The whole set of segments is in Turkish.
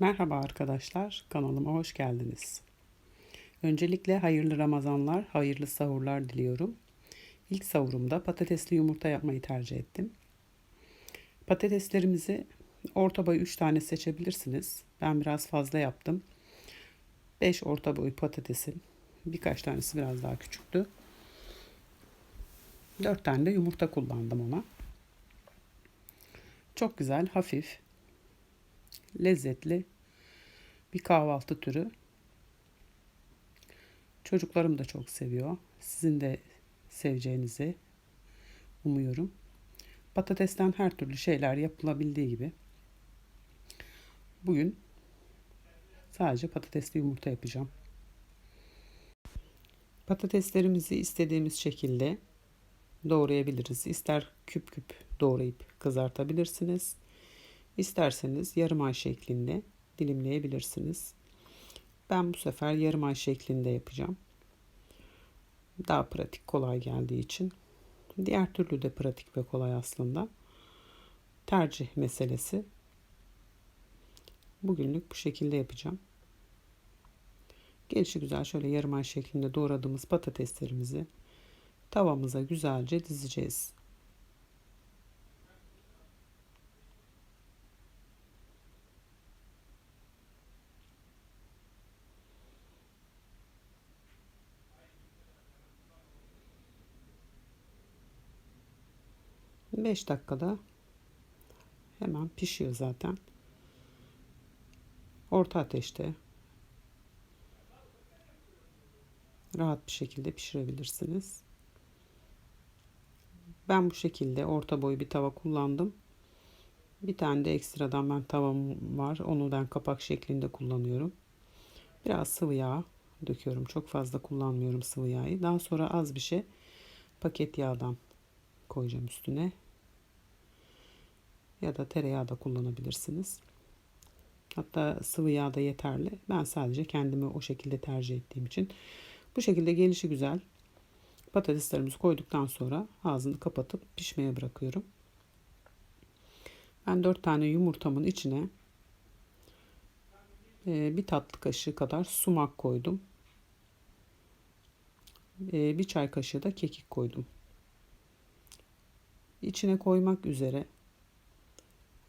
Merhaba arkadaşlar, kanalıma hoş geldiniz. Öncelikle hayırlı Ramazanlar, hayırlı sahurlar diliyorum. İlk sahurumda patatesli yumurta yapmayı tercih ettim. Patateslerimizi orta boy 3 tane seçebilirsiniz. Ben biraz fazla yaptım. 5 orta boy patatesin, birkaç tanesi biraz daha küçüktü. 4 tane de yumurta kullandım ona. Çok güzel, hafif, lezzetli bir kahvaltı türü. Çocuklarım da çok seviyor. Sizin de seveceğinizi umuyorum. Patatesten her türlü şeyler yapılabildiği gibi bugün sadece patatesli yumurta yapacağım. Patateslerimizi istediğimiz şekilde doğrayabiliriz. İster küp küp doğrayıp kızartabilirsiniz. İsterseniz yarım ay şeklinde dilimleyebilirsiniz. Ben bu sefer yarım ay şeklinde yapacağım. Daha pratik, kolay geldiği için. Diğer türlü de pratik ve kolay aslında. Tercih meselesi. Bugünlük bu şekilde yapacağım. Gelişi güzel şöyle yarım ay şeklinde doğradığımız patateslerimizi tavamıza güzelce dizeceğiz. 5 dakikada hemen pişiyor zaten. Orta ateşte rahat bir şekilde pişirebilirsiniz. Ben bu şekilde orta boy bir tava kullandım. Bir tane de ekstradan ben tavam var. Onu ben kapak şeklinde kullanıyorum. Biraz sıvı yağ döküyorum. Çok fazla kullanmıyorum sıvı yağı. Daha sonra az bir şey paket yağdan koyacağım üstüne. Ya da tereyağı da kullanabilirsiniz. Hatta sıvı yağ da yeterli. Ben sadece kendimi o şekilde tercih ettiğim için. Bu şekilde gelişi güzel. Patateslerimizi koyduktan sonra ağzını kapatıp pişmeye bırakıyorum. Ben 4 tane yumurtamın içine e, bir tatlı kaşığı kadar sumak koydum. E, bir çay kaşığı da kekik koydum. İçine koymak üzere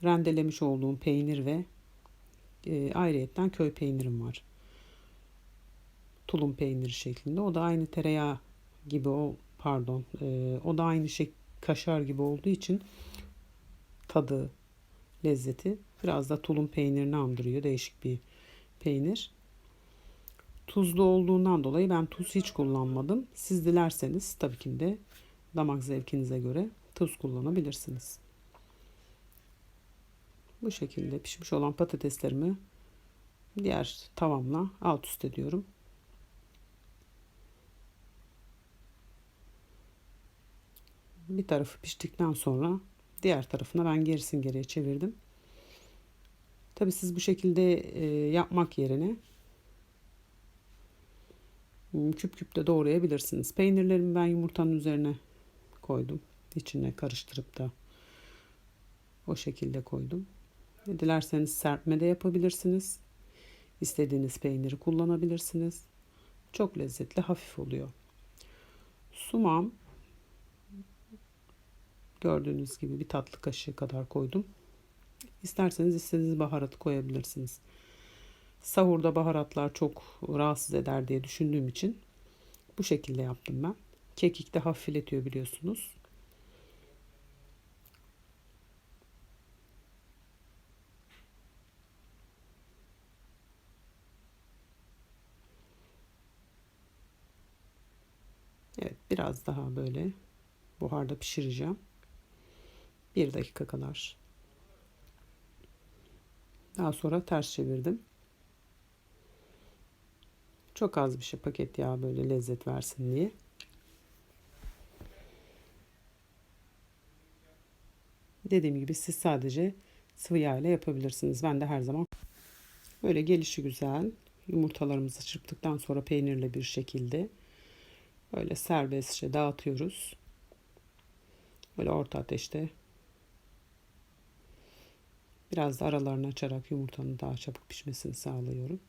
rendelemiş olduğum peynir ve e, ayrıyetten köy peynirim var. Tulum peyniri şeklinde. O da aynı tereyağı gibi o pardon e, o da aynı şey kaşar gibi olduğu için tadı lezzeti biraz da tulum peynirini andırıyor. Değişik bir peynir. Tuzlu olduğundan dolayı ben tuz hiç kullanmadım. Siz dilerseniz tabii ki de damak zevkinize göre tuz kullanabilirsiniz. Bu şekilde pişmiş olan patateslerimi diğer tavamla alt üst ediyorum. Bir tarafı piştikten sonra diğer tarafına ben gerisin geriye çevirdim. Tabi siz bu şekilde e, yapmak yerine küp küp de doğrayabilirsiniz. Peynirlerimi ben yumurtanın üzerine koydum. İçine karıştırıp da o şekilde koydum. Dilerseniz serpme de yapabilirsiniz. İstediğiniz peyniri kullanabilirsiniz. Çok lezzetli, hafif oluyor. Sumam gördüğünüz gibi bir tatlı kaşığı kadar koydum. İsterseniz istediğiniz baharatı koyabilirsiniz. Sahurda baharatlar çok rahatsız eder diye düşündüğüm için bu şekilde yaptım ben. Kekik de hafifletiyor biliyorsunuz. Evet biraz daha böyle buharda pişireceğim. Bir dakika kadar. Daha sonra ters çevirdim. Çok az bir şey paket yağ böyle lezzet versin diye. Dediğim gibi siz sadece sıvı yağ ile yapabilirsiniz. Ben de her zaman böyle gelişi güzel yumurtalarımızı çırptıktan sonra peynirle bir şekilde Böyle serbestçe dağıtıyoruz. Böyle orta ateşte Biraz da aralarını açarak yumurtanın daha çabuk pişmesini sağlıyorum.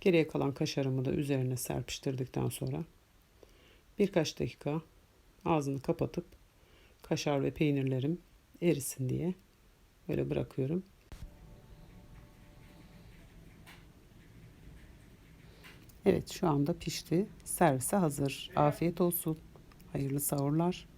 Geriye kalan kaşarımı da üzerine serpiştirdikten sonra birkaç dakika ağzını kapatıp kaşar ve peynirlerim erisin diye böyle bırakıyorum. Evet şu anda pişti. Servise hazır. Afiyet olsun. Hayırlı sahurlar.